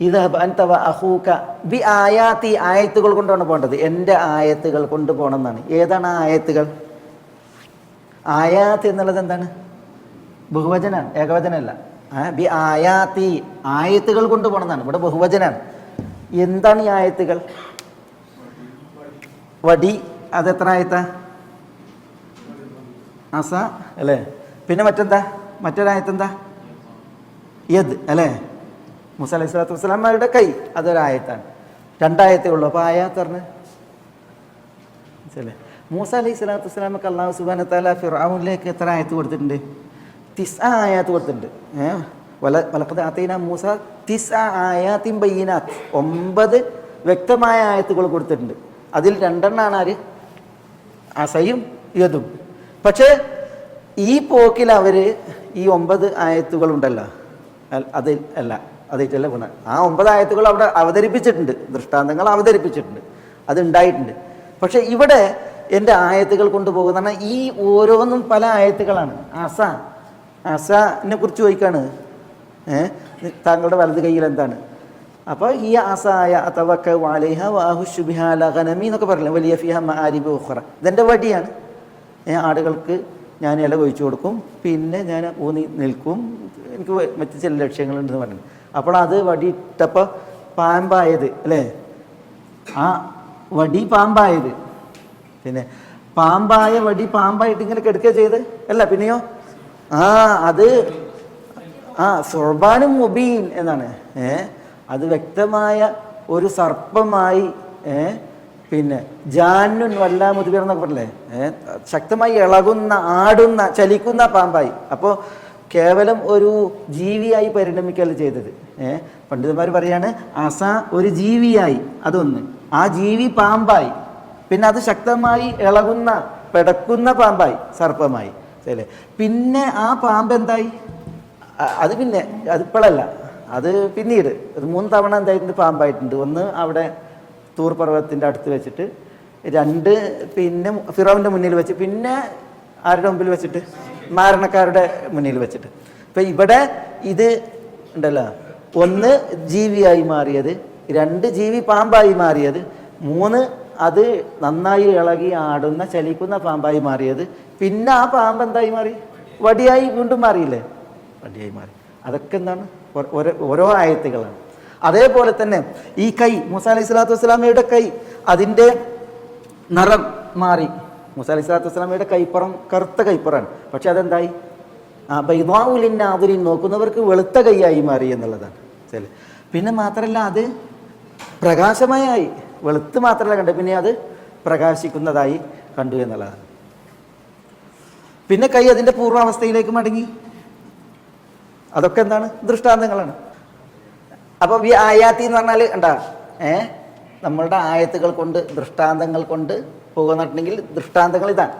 ഇത് അൻതവ അഹൂക ബി ആയാത്തി ആയത്തുകൾ കൊണ്ടാണ് പോകേണ്ടത്. എന്റെ ആയത്തുകൾ കൊണ്ടുപോകണം എന്നാണ് ഏതാണ് ആ ആയത്തുകൾ? ആയാത്ത് എന്നുള്ളത് എന്താണ്? ബഹുവചനാണ്. ഏകവചനമല്ല. ബി ആയാത്തി ആയത്തുകൾ കൊണ്ടുപോകണം ഇവിടെ ബഹുവചനാണ്. എന്താണ് ഈ ആയത്തുകൾ? വടി അതെത്ര ആയത്ത? അസ അല്ലേ? പിന്നെ മറ്റെന്താ? മറ്റൊരായത്തെന്താ യദ് അല്ലേ? മുസ അലൈഹി സ്വലാത്തു വസ്സലാമാരുടെ കൈ അതൊരായത്താണ്. രണ്ടായത്തേ ഉള്ളൂ അപ്പോൾ ആയാത്ത് പറഞ്ഞ്. മനസ്സിലല്ലേ മൂസ അലൈഹി സ്വലാത്തു വസ്സലാമക്ക് അള്ളാഹു സുബാന താല ഫിറാവുനിലേക്ക് എത്ര ആയത്ത് കൊടുത്തിട്ടുണ്ട്? തിസ് ആയാത്ത് കൊടുത്തിട്ടുണ്ട്. ഏഹ് വല വലക്കത് ആത്തീന മൂസ തിസ് ആയാത്തിൻ ബയ്യനാത്ത്. ഒമ്പത് വ്യക്തമായ ആയത്തുകൾ കൊടുത്തിട്ടുണ്ട്. അതിൽ രണ്ടെണ്ണാണ് ആര്? അസയും യതും പക്ഷേ ഈ പോക്കിൽ അവർ ഈ ഒമ്പത് ആയത്തുകളുണ്ടല്ലോ. അതിൽ അല്ല. അതിട്ടല്ല ഗുണം ആ ഒമ്പതായത്തുകൾ അവിടെ അവതരിപ്പിച്ചിട്ടുണ്ട്. ദൃഷ്ടാന്തങ്ങൾ അവതരിപ്പിച്ചിട്ടുണ്ട്. അത് ഉണ്ടായിട്ടുണ്ട് പക്ഷെ ഇവിടെ എന്റെ ആയത്തുകൾ കൊണ്ടുപോകുന്ന ഈ ഓരോന്നും പല ആയത്തുകളാണ്. അസ അസനെ കുറിച്ച് ചോദിക്കാണ്. താങ്കളുടെ വലത് കയ്യിൽ എന്താണ്? അപ്പോൾ ഈ അസായ തവക്ക വാലിഹ വാഹുഷുബിഹാലഹനമി എന്നൊക്കെ പറയില്ല വലിയ ഫിഹ ആരിബ് ഉഖറ. ഇതെന്റെ വടിയാണ്. ആടുകൾക്ക് ഞാൻ ഇല കൊഴിച്ചു കൊടുക്കും പിന്നെ ഞാൻ ഊന്നി നിൽക്കും. എനിക്ക് മറ്റു ചില ലക്ഷ്യങ്ങളുണ്ടെന്ന് പറഞ്ഞു. അപ്പോൾ അത് വടി ഇട്ടപ്പോൾ പാമ്പായത് അല്ലേ? ആ വടി പാമ്പായത്. പിന്നെ പാമ്പായ വടി പാമ്പായിട്ട് ഇങ്ങനെ കെടുക്കുക ചെയ്ത്? അല്ല പിന്നെയോ? ആ അത് ആ സുർബാനും മുബീൻ എന്നാണ്. ഏ അത് വ്യക്തമായ ഒരു സർപ്പമായി ഏ പിന്നെ ജാനുൻ വല്ലാ മുതുബീർ എന്നൊക്കെ പറഞ്ഞില്ലേ? ശക്തമായി ഇളകുന്ന ആടുന്ന ചലിക്കുന്ന പാമ്പായി. അപ്പോൾ കേവലം ഒരു ജീവിയായി പരിണമിക്കുകയല്ല ചെയ്തത്. ഏ പണ്ഡിതന്മാർ പറയാണ് അസ ഒരു ജീവിയായി. അതൊന്ന്. ആ ജീവി പാമ്പായി. പിന്നെ അത് ശക്തമായി ഇളകുന്ന പിടക്കുന്ന പാമ്പായി സർപ്പമായി. അല്ലേ? പിന്നെ ആ പാമ്പ് എന്തായി? അത് പിന്നെ അതിപ്പോഴല്ല അത് പിന്നീട്. ഒരു മൂന്ന് തവണ എന്തായിട്ടുണ്ട്? പാമ്പായിട്ടുണ്ട്. ഒന്ന് അവിടെ തൂർ പർവതത്തിന്റെ അടുത്ത് വെച്ചിട്ട് രണ്ട് പിന്നെ ഫിറോവിന്റെ മുന്നിൽ വെച്ച് പിന്നെ ആരുടെ മുമ്പിൽ വെച്ചിട്ട്? മാരണക്കാരുടെ മുന്നിൽ വെച്ചിട്ട്. ഇപ്പം ഇവിടെ ഇത് ഉണ്ടല്ലോ. ഒന്ന് ജീവിയായി മാറിയത് രണ്ട് ജീവി പാമ്പായി മാറിയത് മൂന്ന് അത് നന്നായി ഇളകി ആടുന്ന ചലിക്കുന്ന പാമ്പായി മാറിയത്. പിന്നെ ആ പാമ്പ് എന്തായി മാറി? വടിയായി വീണ്ടും മാറിയില്ലേ? വടിയായി മാറി. അതൊക്കെ എന്താണ്? ഓരോ ആയത്തുകളാണ്. അതേപോലെ തന്നെ ഈ കൈ മൂസ അലൈഹി സ്വലാത്തു വസ്സലാമയുടെ കൈ അതിന്റെ നിറം മാറി. മൂസ അലൈഹി സ്വലാത്തു വസ്സലാമയുടെ കൈപ്പുറം കറുത്ത കൈപ്പുറാണ്. പക്ഷെ അതെന്തായി? ആ ബൈദാവുലിൻ ആദുലിൻ നോക്കുന്നവർക്ക് വെളുത്ത കൈയായി മാറി എന്നുള്ളതാണ്. ശരി. പിന്നെ മാത്രമല്ല അത് പ്രകാശമയായി വെളുത്ത് മാത്രമല്ല കണ്ടു പിന്നെ അത് പ്രകാശിക്കുന്നതായി കണ്ടു എന്നുള്ളതാണ്. പിന്നെ കൈ അതിന്റെ പൂർവാവസ്ഥയിലേക്ക് മടങ്ങി. അതൊക്കെ എന്താണ്? ദൃഷ്ടാന്തങ്ങളാണ്. അപ്പോൾ ഈ ആയാത്തി എന്ന് പറഞ്ഞാൽ എന്താ ഏ? നമ്മളുടെ ആയത്തുകൾ കൊണ്ട് ദൃഷ്ടാന്തങ്ങൾ കൊണ്ട് പോകുന്നിട്ടുണ്ടെങ്കിൽ ദൃഷ്ടാന്തങ്ങൾ ഇതാണ്.